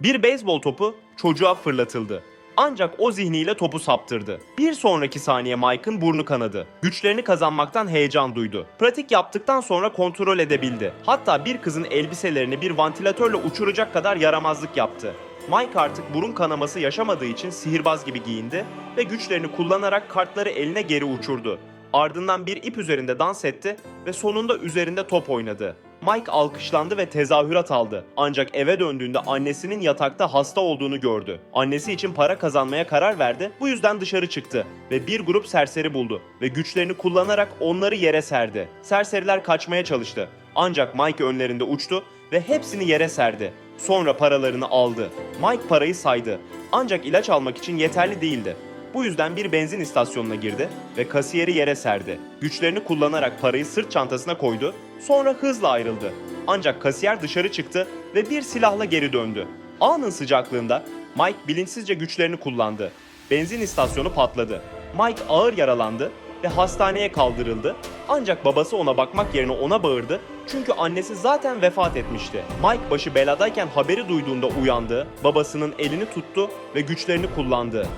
Bir beyzbol topu çocuğa fırlatıldı. Ancak o zihniyle topu saptırdı. Bir sonraki saniye Mike'ın burnu kanadı. Güçlerini kazanmaktan heyecan duydu. Pratik yaptıktan sonra kontrol edebildi. Hatta bir kızın elbiselerini bir vantilatörle uçuracak kadar yaramazlık yaptı. Mike artık burun kanaması yaşamadığı için sihirbaz gibi giyindi ve güçlerini kullanarak kartları eline geri uçurdu. Ardından bir ip üzerinde dans etti ve sonunda üzerinde top oynadı. Mike alkışlandı ve tezahürat aldı. Ancak eve döndüğünde annesinin yatakta hasta olduğunu gördü. Annesi için para kazanmaya karar verdi. Bu yüzden dışarı çıktı ve bir grup serseri buldu ve güçlerini kullanarak onları yere serdi. Serseriler kaçmaya çalıştı. Ancak Mike önlerinde uçtu ve hepsini yere serdi. Sonra paralarını aldı. Mike parayı saydı. Ancak ilaç almak için yeterli değildi. Bu yüzden bir benzin istasyonuna girdi ve kasiyeri yere serdi. Güçlerini kullanarak parayı sırt çantasına koydu, sonra hızla ayrıldı. Ancak kasiyer dışarı çıktı ve bir silahla geri döndü. Anın sıcaklığında Mike bilinçsizce güçlerini kullandı. Benzin istasyonu patladı. Mike ağır yaralandı ve hastaneye kaldırıldı. Ancak babası ona bakmak yerine ona bağırdı çünkü annesi zaten vefat etmişti. Mike başı beladayken haberi duyduğunda uyandı, babasının elini tuttu ve güçlerini kullandı.